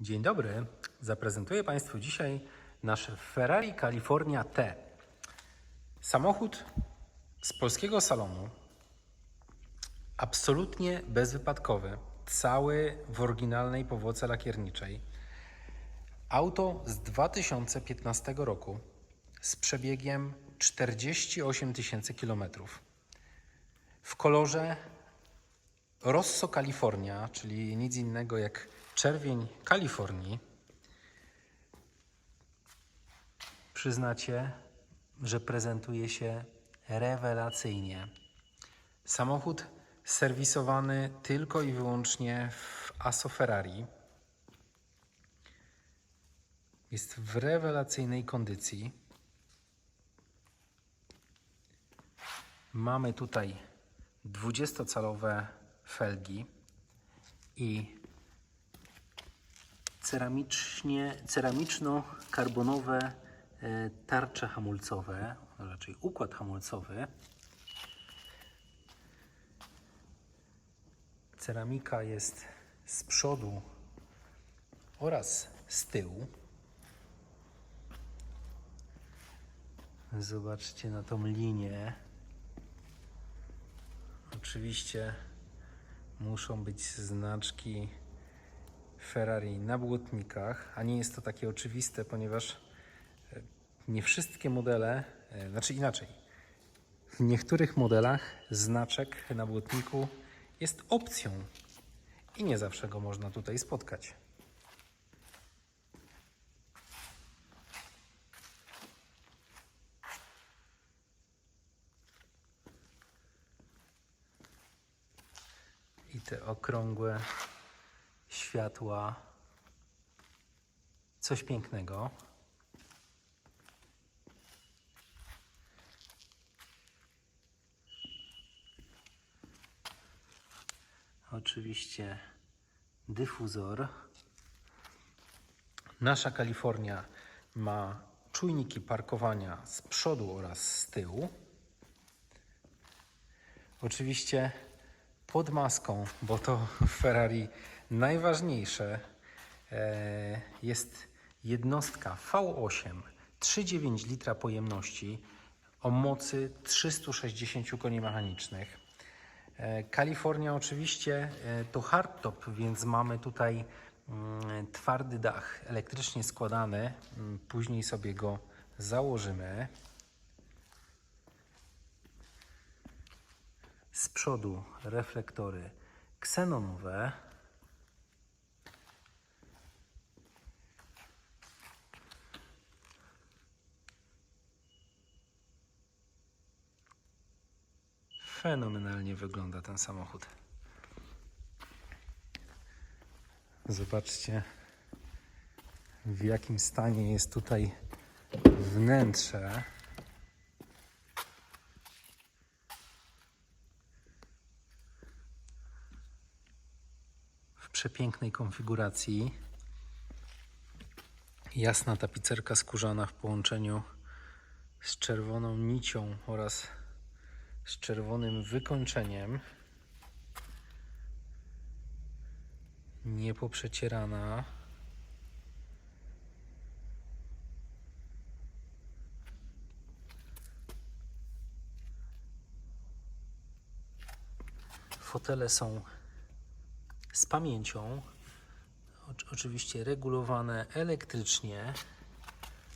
Dzień dobry. Zaprezentuję Państwu dzisiaj nasz Ferrari California T. Samochód z polskiego salonu, absolutnie bezwypadkowy, cały w oryginalnej powłoce lakierniczej. Auto z 2015 roku z przebiegiem 48 tysięcy kilometrów. W kolorze Rosso California, czyli nic innego jak czerwień Kalifornii, przyznacie, że prezentuje się rewelacyjnie. Samochód serwisowany tylko i wyłącznie w Aso Ferrari. Jest w rewelacyjnej kondycji. Mamy tutaj 20-calowe felgi i ceramiczno-karbonowe e, tarcze hamulcowe, a raczej układ hamulcowy. Ceramika jest z przodu oraz z tyłu. Zobaczcie na tą linię. Oczywiście muszą być znaczki Ferrari na błotnikach, a nie jest to takie oczywiste, ponieważ e, nie wszystkie modele, e, znaczy inaczej, w niektórych modelach znaczek na błotniku jest opcją i nie zawsze go można tutaj spotkać. I te okrągłe światła. Coś pięknego. Oczywiście dyfuzor. Nasza Kalifornia ma czujniki parkowania z przodu oraz z tyłu. Oczywiście pod maską, bo to Ferrari najważniejsze e, jest jednostka V8 3,9 litra pojemności o mocy 360 koni mechanicznych. E, Kalifornia oczywiście e, to hardtop, więc mamy tutaj mm, twardy dach elektrycznie składany. Mm, Później sobie go założymy. Z przodu reflektory ksenonowe. Fenomenalnie wygląda ten samochód. Zobaczcie, w jakim stanie jest tutaj wnętrze. w przepięknej konfiguracji. Jasna tapicerka skórzana w połączeniu z czerwoną nicią oraz z czerwonym wykończeniem. Niepoprzecierana. Fotele są z pamięcią, oczy- oczywiście regulowane elektrycznie,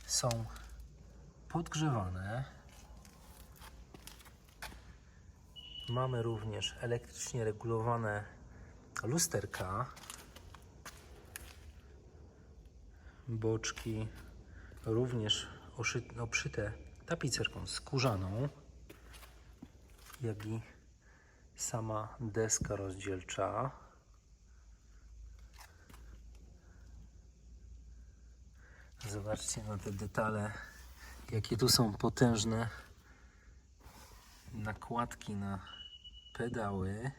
są podgrzewane. Mamy również elektrycznie regulowane lusterka, boczki również obszyte tapicerką skórzaną, jak i sama deska rozdzielcza. Zobaczcie na te detale, jakie tu są potężne nakładki na pedały.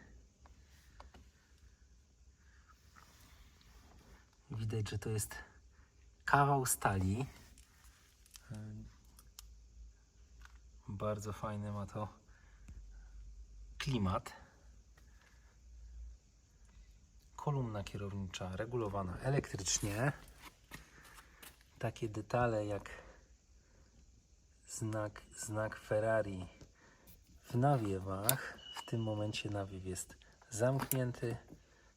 Widać, że to jest kawał stali. Bardzo fajny ma to klimat. kolumna kierownicza regulowana elektrycznie. Takie detale jak znak, znak Ferrari w nawiewach. W tym momencie nawiew jest zamknięty,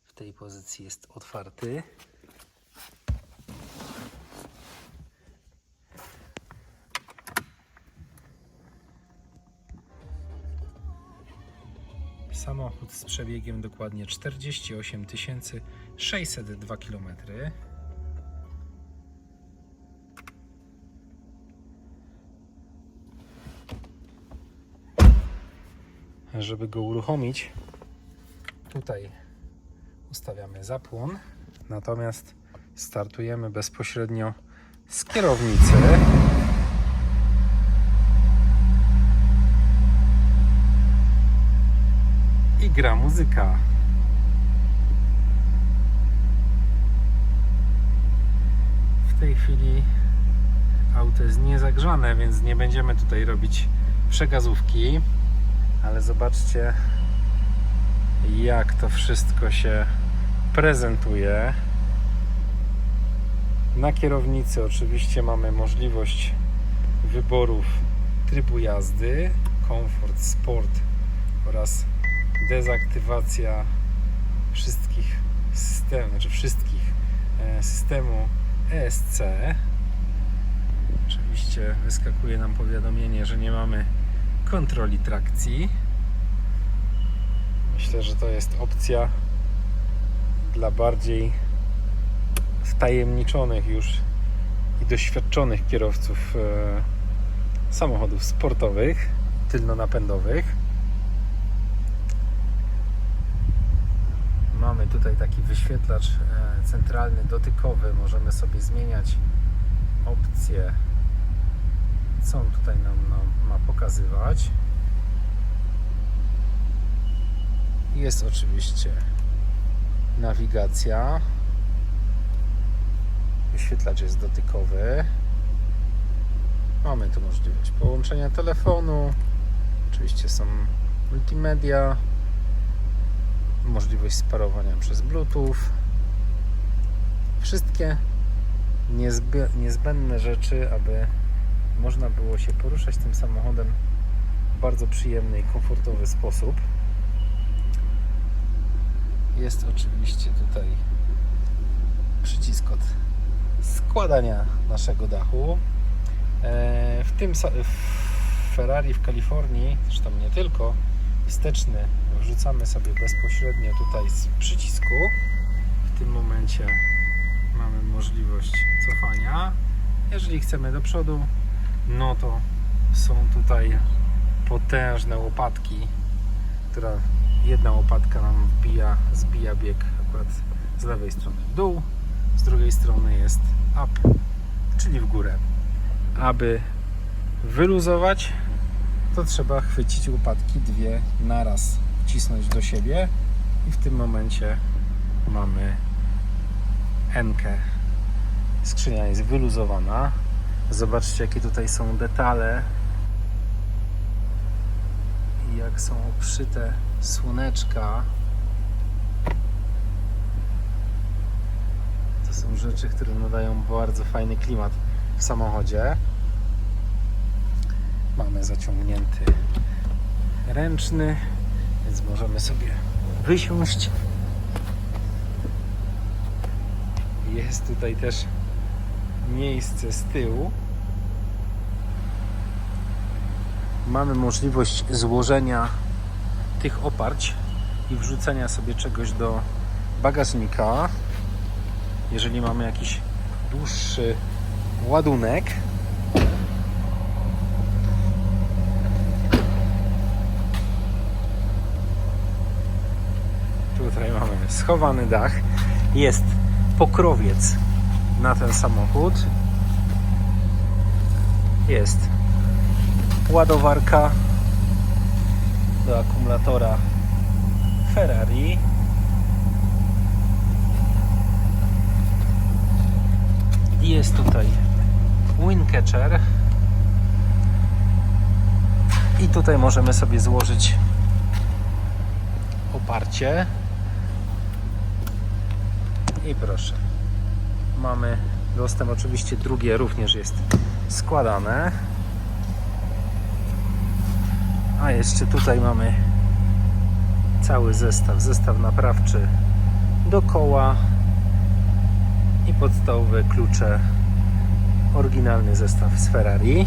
w tej pozycji jest otwarty. Samochód z przebiegiem dokładnie 48 602 km. Żeby go uruchomić, tutaj ustawiamy zapłon, natomiast startujemy bezpośrednio z kierownicy. i gra muzyka. W tej chwili auto jest niezagrzane, więc nie będziemy tutaj robić przegazówki, ale zobaczcie jak to wszystko się prezentuje. Na kierownicy oczywiście mamy możliwość wyborów trybu jazdy, komfort, sport oraz dezaktywacja wszystkich systemów, znaczy wszystkich e, systemu ESC. Oczywiście wyskakuje nam powiadomienie, że nie mamy kontroli trakcji. Myślę, że to jest opcja dla bardziej wtajemniczonych już i doświadczonych kierowców e, samochodów sportowych, tylnonapędowych. Mamy tutaj taki wyświetlacz e, centralny, dotykowy. Możemy sobie zmieniać opcje, co on tutaj nam, nam ma pokazywać. Jest oczywiście nawigacja. Wyświetlacz jest dotykowy. Mamy tu możliwość połączenia telefonu. Oczywiście są multimedia możliwość sparowania przez Bluetooth. Wszystkie niezbę- niezbędne rzeczy, aby można było się poruszać tym samochodem w bardzo przyjemny i komfortowy sposób. Jest oczywiście tutaj przycisk od składania naszego dachu. E, W tym w Ferrari w Kalifornii, zresztą nie tylko, wsteczny wrzucamy sobie bezpośrednio tutaj z przycisku. W tym momencie mamy możliwość cofania. Jeżeli chcemy do przodu, no to są tutaj potężne łopatki, która jedna łopatka nam wbija, zbija bieg akurat z lewej strony w dół, z drugiej strony jest up, czyli w górę. Aby wyluzować to trzeba chwycić łopatki dwie naraz, wcisnąć do siebie i w tym momencie mamy Enkę. Skrzynia jest wyluzowana. Zobaczcie jakie tutaj są detale i jak są obszyte słoneczka. To są rzeczy, które nadają bardzo fajny klimat w samochodzie. Mamy zaciągnięty ręczny, więc możemy sobie wysiąść. Jest tutaj też miejsce z tyłu. Mamy możliwość złożenia tych oparć i wrzucenia sobie czegoś do bagażnika. Jeżeli mamy jakiś dłuższy ładunek, Tutaj mamy schowany dach. Jest pokrowiec na ten samochód. Jest ładowarka do akumulatora Ferrari. Jest tutaj windcatcher. I tutaj możemy sobie złożyć oparcie. I proszę. Mamy dostęp, oczywiście drugie również jest składane. A jeszcze tutaj mamy cały zestaw, zestaw naprawczy do koła i podstawowe klucze. Oryginalny zestaw z Ferrari.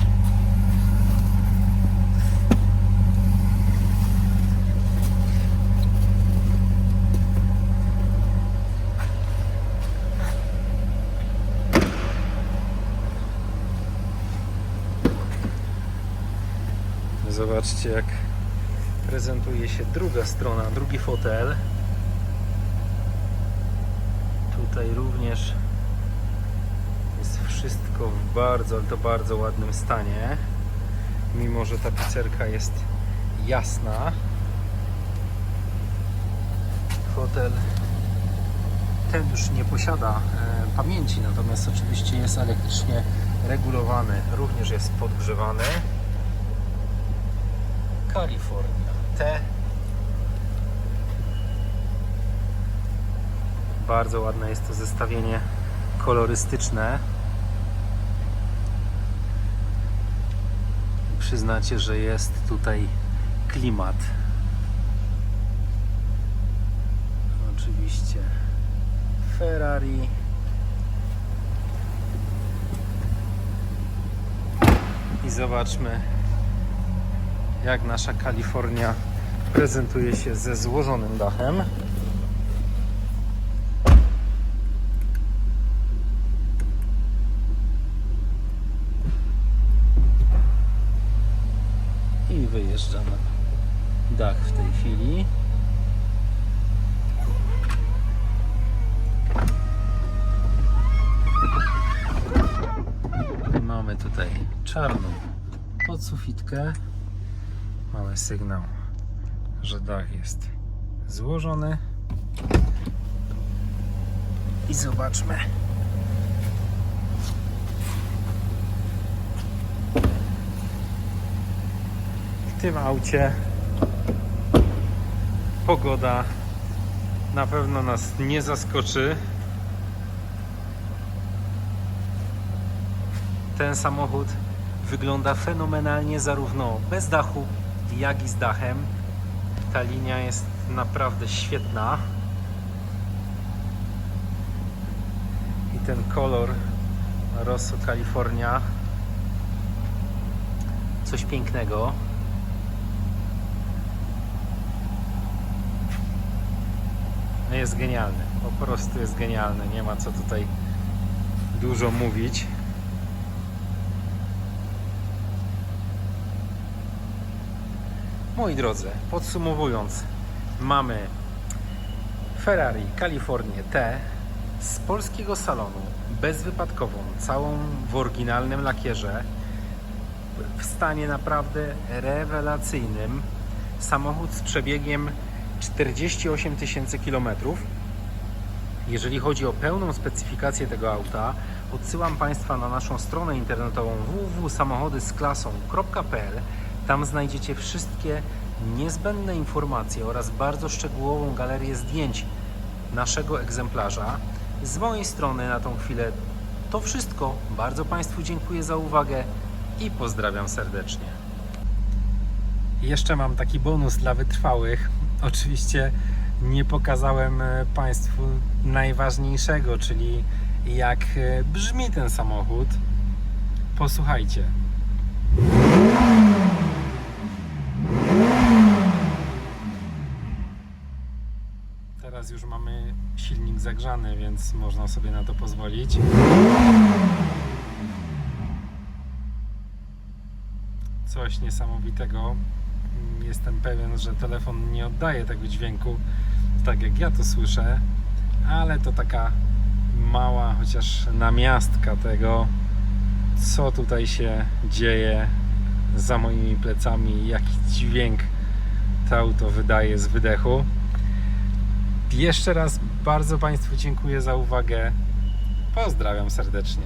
Zobaczcie jak prezentuje się druga strona, drugi fotel. Tutaj również jest wszystko w bardzo, ale to bardzo ładnym stanie. Mimo, że tapicerka jest jasna. Fotel ten już nie posiada e, pamięci, natomiast oczywiście jest elektrycznie regulowany, również jest podgrzewany. Kalifornia T. Bardzo ładne jest to zestawienie kolorystyczne. Przyznacie, że jest tutaj klimat. Oczywiście Ferrari. I zobaczmy jak nasza Kalifornia prezentuje się ze złożonym dachem. I wyjeżdża na dach w tej chwili. Mamy tutaj czarną podsufitkę mamy sygnał, że dach jest złożony. I zobaczmy. W tym aucie pogoda na pewno nas nie zaskoczy. Ten samochód wygląda fenomenalnie zarówno bez dachu, jak i z dachem. Ta linia jest naprawdę świetna. I ten kolor Rosso California coś pięknego. No jest genialny, po prostu jest genialny, nie ma co tutaj dużo mówić. Moi drodzy, podsumowując, mamy Ferrari Californię T z polskiego salonu, bezwypadkową, całą w oryginalnym lakierze, w stanie naprawdę rewelacyjnym. Samochód z przebiegiem 48 tysięcy kilometrów. Jeżeli chodzi o pełną specyfikację tego auta, odsyłam Państwa na naszą stronę internetową www.samochodysklasą.pl tam znajdziecie wszystkie niezbędne informacje oraz bardzo szczegółową galerię zdjęć naszego egzemplarza. Z mojej strony na tą chwilę to wszystko. Bardzo Państwu dziękuję za uwagę i pozdrawiam serdecznie. Jeszcze mam taki bonus dla wytrwałych. Oczywiście nie pokazałem e, Państwu najważniejszego, czyli jak e, brzmi ten samochód. Posłuchajcie. Teraz już mamy silnik zagrzany, więc można sobie na to pozwolić. Coś niesamowitego. Jestem pewien, że telefon nie oddaje tego dźwięku tak jak ja to słyszę, ale to taka mała chociaż namiastka tego, co tutaj się dzieje za moimi plecami, jaki dźwięk to auto wydaje z wydechu. Jeszcze raz bardzo Państwu dziękuję za uwagę. Pozdrawiam serdecznie.